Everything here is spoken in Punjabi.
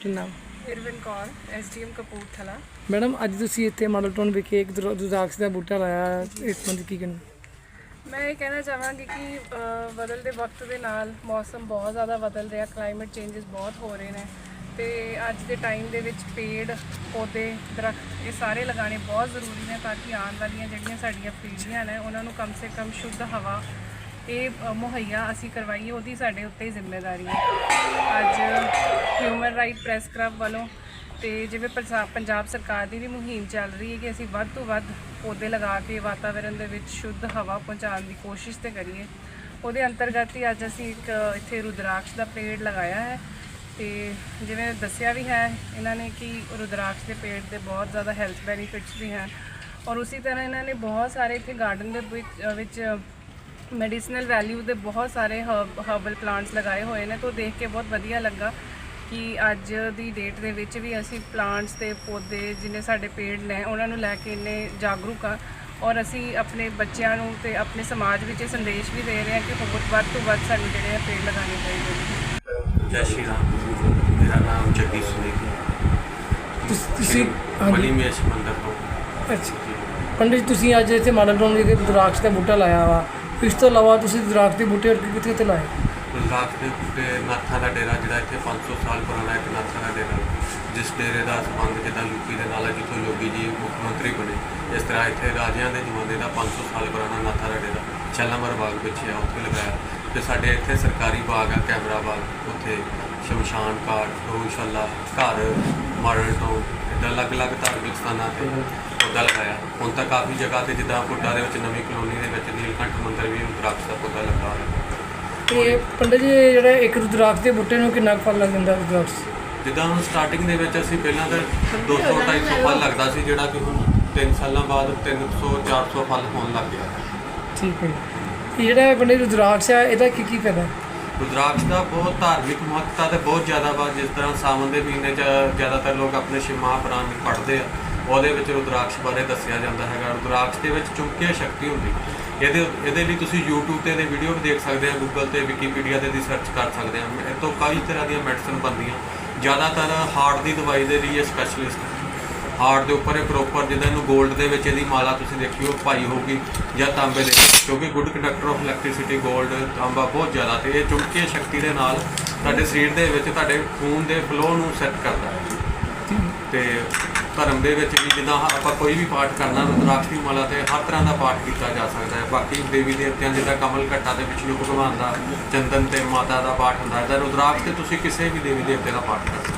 ਕੀ ਨਾਮ ਇਰਵਿਨ ਕੌਰ ਐਸਡੀਐਮ ਕਪੂਰਥਲਾ। ਮੈਡਮ ਅੱਜ ਤੁਸੀਂ ਇੱਥੇ ਮਾਡਲ ਟਾਊਨ ਵਿਖੇ ਇੱਕ ਰੁਦਰਾਕਸ਼ ਦਾ ਬੂਟਾ ਲਾਇਆ। ਇਸ ਸੰਬੰਧੀ ਕੀ ਕਹਿਣਾ? ਮੈਂ ਇਹ ਕਹਿਣਾ ਚਾਹਾਂਗੀ ਕਿ ਬਦਲਦੇ ਵਕਤ ਦੇ ਨਾਲ ਮੌਸਮ ਬਹੁਤ ਜ਼ਿਆਦਾ ਬਦਲ ਰਿਹਾ ਕਲਾਈਮੇਟ ਚੇਂਜਸ ਬਹੁਤ ਹੋ ਰਹੇ ਨੇ ਤੇ ਅੱਜ ਦੇ ਟਾਈਮ ਦੇ ਵਿੱਚ ਪੇੜ ਪੌਦੇ ਦਰਖਤ ਇਹ ਸਾਰੇ ਲਗਾਉਣੇ ਬਹੁਤ ਜ਼ਰੂਰੀ ਨੇ ਤਾਂ ਕਿ ਆਉਣ ਵਾਲੀਆਂ ਜਿਹੜੀਆਂ ਸਾਡੀਆਂ ਪੀੜ੍ਹੀਆਂ ਨੇ ਉਹਨਾਂ ਨੂੰ ਕਮ ਸੇ ਕਮ ਸ਼ੁੱਧ ਹਵਾ ਇਹ ਮੁਹੱਈਆ ਅਸੀਂ ਕਰਵਾਈਏ ਉਹਦੀ ਸਾਡੇ ਉੱਤੇ ਜ਼ਿੰਮੇਵਾਰੀ ਹੈ। ਅੱਜ ਹਿਊਮਨ ਰਾਈਟ ਪ੍ਰੈਸ ਕਲੱਬ ਵੱਲੋਂ ਤੇ ਜਿਵੇਂ ਪੰਜਾਬ ਸਰਕਾਰ ਦੀ ਵੀ ਮੁਹਿੰਮ ਚੱਲ ਰਹੀ ਹੈ ਕਿ ਅਸੀਂ ਵੱਧ ਤੋਂ ਵੱਧ ਪੌਦੇ ਲਗਾ ਕੇ ਵਾਤਾਵਰਣ ਦੇ ਵਿੱਚ ਸ਼ੁੱਧ ਹਵਾ ਪਹੁੰਚਾਉਣ ਦੀ ਕੋਸ਼ਿਸ਼ ਤੇ ਕਰੀਏ। ਉਹਦੇ ਅੰਤਰਗਤ ਹੀ ਅੱਜ ਅਸੀਂ ਇੱਕ, ਇੱਥੇ ਰੁਦਰਾਕਸ਼ ਦਾ ਪੇੜ ਲਗਾਇਆ ਹੈ ਤੇ ਜਿਵੇਂ ਦੱਸਿਆ ਵੀ ਹੈ, ਇਹਨਾਂ ਨੇ ਕਿ ਰੁਦਰਾਕਸ਼ ਦੇ ਪੇੜ ਦੇ ਬਹੁਤ ਜ਼ਿਆਦਾ ਹੈਲਥ ਬੈਨੀਫਿਟਸ ਵੀ ਹਨ। ਔਰ ਉਸੇ ਤਰ੍ਹਾਂ ਇਹਨਾਂ ਨੇ ਬਹੁਤ ਸਾਰੇ ਇੱਥੇ ਗਾਰਡਨ ਦੇ ਵਿੱਚ ਮੈਡੀਸਿਨਲ ਵੈਲਿਊ ਦੇ ਬਹੁਤ ਸਾਰੇ ਹਰਬਲ ਪਲਾਂਟਸ ਲਗਾਏ ਹੋਏ ਨੇ ਤੋਂ ਦੇਖ ਕੇ ਬਹੁਤ ਵਧੀਆ ਲੱਗਾ ਕਿ ਅੱਜ ਦੀ ਡੇਟ ਦੇ ਵਿੱਚ ਵੀ ਅਸੀਂ ਪਲਾਂਟਸ ਤੇ ਪੌਦੇ ਜਿਨੇ ਸਾਡੇ ਪੇੜ ਨੇ ਉਹਨਾਂ ਨੂੰ ਲੈ ਕੇ ਇੰਨੇ ਜਾਗਰੂਕ ਆ ਔਰ ਅਸੀਂ ਆਪਣੇ ਬੱਚਿਆਂ ਨੂੰ ਤੇ ਆਪਣੇ ਸਮਾਜ ਵਿੱਚ ਇਹ ਸੰਦੇਸ਼ ਵੀ ਦੇ ਰਹੇ ਹਾਂ ਕਿ ਹੋਰ ਵੱਧ ਤੋਂ ਵੱਧ ਸਾਨੂੰ ਜਿਹੜੇ ਆ ਪੇੜ ਲਗਾਉਣੇ ਚਾਹੀਦੇ ਨੇ। ਜੈ ਸ਼੍ਰੀ ਰਾਮ ਮੇਰਾ ਨਾਮ ਜੱਗੀ ਸੁਨੀਲ ਤੁਸ- ਬਲੀ ਮੇਸ਼ ਮੰਦਰ ਤੋਂ। ਅੱਛਾ। ਪੰਡਿਤ ਤੁਸੀਂ ਅੱਜ ਇੱਥੇ ਮਾਡਲ ਟਾਊਨ ਵਿਖੇ ਰੁਦਰਾਕਸ਼ ਦਾ ਬੂਟਾ ਲਾਇਆ ਵਾ। ਇਸ ਤੋਂ ਇਲਾਵਾ ਤੁਸੀਂ ਰੁਦਰਾਕਸ਼ ਦੇ ਬੂਟੇ ਹੋਰ ਕਿੱਥੇ ਕਿੱਥੇ ਲਾਏ? ਗੁਜਰਾਤ ਦੇ ਬੂਟੇ, ਨਾਥਾਂ ਦਾ ਡੇਰਾ ਜਿਹੜਾ ਇੱਥੇ 500 ਸਾਲ ਪੁਰਾਣਾ ਇੱਕ ਨਾਥਾਂ ਦਾ ਡੇਰਾ। ਜਿਸ ਡੇਰੇ ਦਾ ਸੰਬੰਧ ਜਿੱਦਾਂ ਯੂਪੀ ਦੇ ਨਾਲ ਹੈ, ਜਿੱਥੋਂ ਯੋਗੀ ਜੀ ਮੁੱਖ ਮੰਤਰੀ ਬਣੇ। ਇਸ ਤਰ੍ਹਾਂ ਇੱਥੇ ਰਾਜਿਆਂ ਦੇ ਜ਼ਮਾਨੇ ਦਾ 500 ਸਾਲ ਪੁਰਾਣਾ ਨਾਥਾਂ ਦਾ ਡੇਰਾ ਸ਼ਾਲਾਮਾਰ ਬਾਗ ਵਿੱਚ ਹੈ ਉੱਥੇ ਲਗਾਇਆ। ਤੇ ਸਾਡੇ ਇੱਥੇ ਸਰਕਾਰੀ ਬਾਗ ਹੈ ਕੈਮਰਾ ਬਾਗ। ਉੱਥੇ ਸ਼ਮਸ਼ਾਨ ਘਾਟ ਗਊਸ਼ਾਲਾ ਘਰ ਮਾਡਲ ਟਾਊਨ ਇੱਦਾਂ ਅਲੱਗ-ਅਲੱਗ ਧਾਰਮਿਕ ਸਥਾਨਾਂ ਤੇ ਪੌਦਾ ਲਗਾਇਆ। ਹੁਣ ਤਾਂ ਕਾਫੀ ਜਗ੍ਹਾ ਤੇ ਜਿੱਦਾਂ ਪੁੱਡਾ ਦੇ ਵਿੱਚ ਨਵੀਂ ਕਲੋਨੀ ਦੇ ਵਿੱਚ ਨੀਲਕੰਠ ਮੰਦਿਰ ਵੀ ਰੁਦਰਾਕਸ਼ ਦਾ ਪੌਦਾ ਲੱਗਾ ਹੋਇਆ। ਤੇ ਪੰਡਿਤ ਜੀ ਜਿਹੜਾ ਇੱਕ ਰੁਦਰਾਕਸ਼ ਦੇ ਬੂਟੇ ਨੂੰ ਕਿੰਨਾ ਕੁ ਫਲ ਲੱਗ ਜਾਂਦਾ ਰੁਦਰਾਕਸ਼? ਜਿੱਦਾਂ ਹੁਣ ਸਟਾਰਟਿੰਗ ਦੇ ਵਿੱਚ ਅਸੀਂ ਪਹਿਲਾਂ ਤਾਂ 200 250 ਫਲ ਲੱਗਦਾ ਸੀ ਜਿਹੜਾ ਕਿ ਹੁਣ 3 ਸਾਲਾਂ ਬਾਅਦ 300 400 ਫਲ ਹੋਣ ਲੱਗ ਗਿਆ। ਠੀਕ ਹੈ। ਇਹ ਜਿਹੜਾ ਪੰਡਿਤ ਰੁਦਰਾਕਸ਼ ਹੈ, ਇਹਦਾ ਕੀ ਕੀ ਫਾਇਦਾ? ਹੈ? ਰੁਦਰਾਕਸ਼ ਦਾ ਬਹੁਤ ਧਾਰਮਿਕ ਮਹੱਤਤਾ ਤੇ ਬਹੁਤ ਜ਼ਿਆਦਾ ਵਾ, ਜਿਸ ਤਰ੍ਹਾਂ ਸਾਵਣ ਦੇ ਮਹੀਨੇ 'ਚ ਜ਼ਿਆਦਾਤਰ ਲੋਕ ਆਪਣੇ ਸ਼ਿਵ ਪ੍ਰਾਨ ਪੜ੍ਹਦੇ ਆ। ਉਹਦੇ ਵਿੱਚ ਰੁਦਰਾਕਸ਼ ਬਾਰੇ ਦੱਸਿਆ ਜਾਂਦਾ ਹੈਗਾ। ਰੁਦਰਾਕਸ਼ ਦੇ ਵਿੱਚ ਚੁੰਬਕੀय ਸ਼ਕਤੀ ਹੁੰਦੀ। ਇਹਦੇ ਇਹਦੇ ਲਈ ਤੁਸੀਂ YouTube ਤੇ ਇਹਦੇ ਵੀਡੀਓ ਵੀ ਦੇਖ ਸਕਦੇ ਆ, Google ਤੇ ਵਿਕੀਪੀਡੀਆ ਤੇ ਦੀ ਸਰਚ ਕਰ ਸਕਦੇ ਆ। ਇਹ ਤੋਂ ਕਈ ਤਰ੍ਹਾਂ ਦੀਆਂ ਮੈਡੀਸਨ ਬਣਦੀਆਂ। ਜ਼ਿਆਦਾਤਰ ਹਾਰਟ ਦੀ ਦਵਾਈ ਦੇ ਲਈ ਇਹ ਸਪੈਸ਼ਲਿਸਟ ਹਾਰਟ ਦੇ ਉੱਪਰ ਇਹ ਪ੍ਰੋਪਰ ਜਿੱਦਾਂ ਇਹਨੂੰ 골ਡ ਦੇ ਵਿੱਚ ਇਹਦੀ ਮਾਲਾ ਤੁਸੀਂ ਦੇਖਿਓ, ਪਾਈ ਹੋਊਗੀ ਜਾਂ ਤਾਂਬੇ ਦੇ ਕਿਉਂਕਿ ਗੁੱਡ ਕੰਡਕਟਰ ਆਫ ਇਲੈਕਟ੍ਰਿਸਿਟੀ 골ਡ ਤਾਂਬਾ ਬਹੁਤ ਜ਼ਿਆਦਾ ਤੇ ਇਹ ਚੁੰਬਕੀ ਸ਼ਕਤੀ ਦੇ ਨਾਲ ਤੁਹਾਡੇ ਸਰੀਰ ਦੇ ਵਿੱਚ ਤੁਹਾਡੇ ਖੂਨ ਦੇ ਫਲੋ ਨੂੰ ਸੈੱਟ ਕਰਦਾ ਹੈ। ਤੇ ਧਰਮ ਦੇ ਵਿੱਚ ਵੀ ਜਿੱਦਾਂ ਆਪਾਂ ਕੋਈ ਵੀ ਪਾਠ ਕਰਨਾ ਰੁਦਰਾਕਸ਼ ਦੀ ਮਾਲਾ ਤੇ ਹਰ ਤਰ੍ਹਾਂ ਦਾ ਪਾਠ ਕੀਤਾ ਜਾ ਸਕਦਾ ਹੈ। ਬਾਕੀ ਦੇਵੀ ਦੇਵਤਿਆਂ ਜਿੱਦਾਂ ਕਮਲ ਘੱਟਾ ਦੇ ਵਿਸ਼ਨੂੰ ਭਗਵਾਨ ਦਾ ਚੰਦਨ ਤੇ ਮਾਤਾ ਦਾ ਪਾਠ ਹੁੰਦਾ ਹੈ। ਤਾਂ ਰੁਦਰਾਕਸ਼ ਤੇ ਤੁਸੀਂ ਕਿਸੇ ਵੀ ਦੇਵੀ ਦੇਵਤੇ ਦਾ ਪਾਠ ਕਰ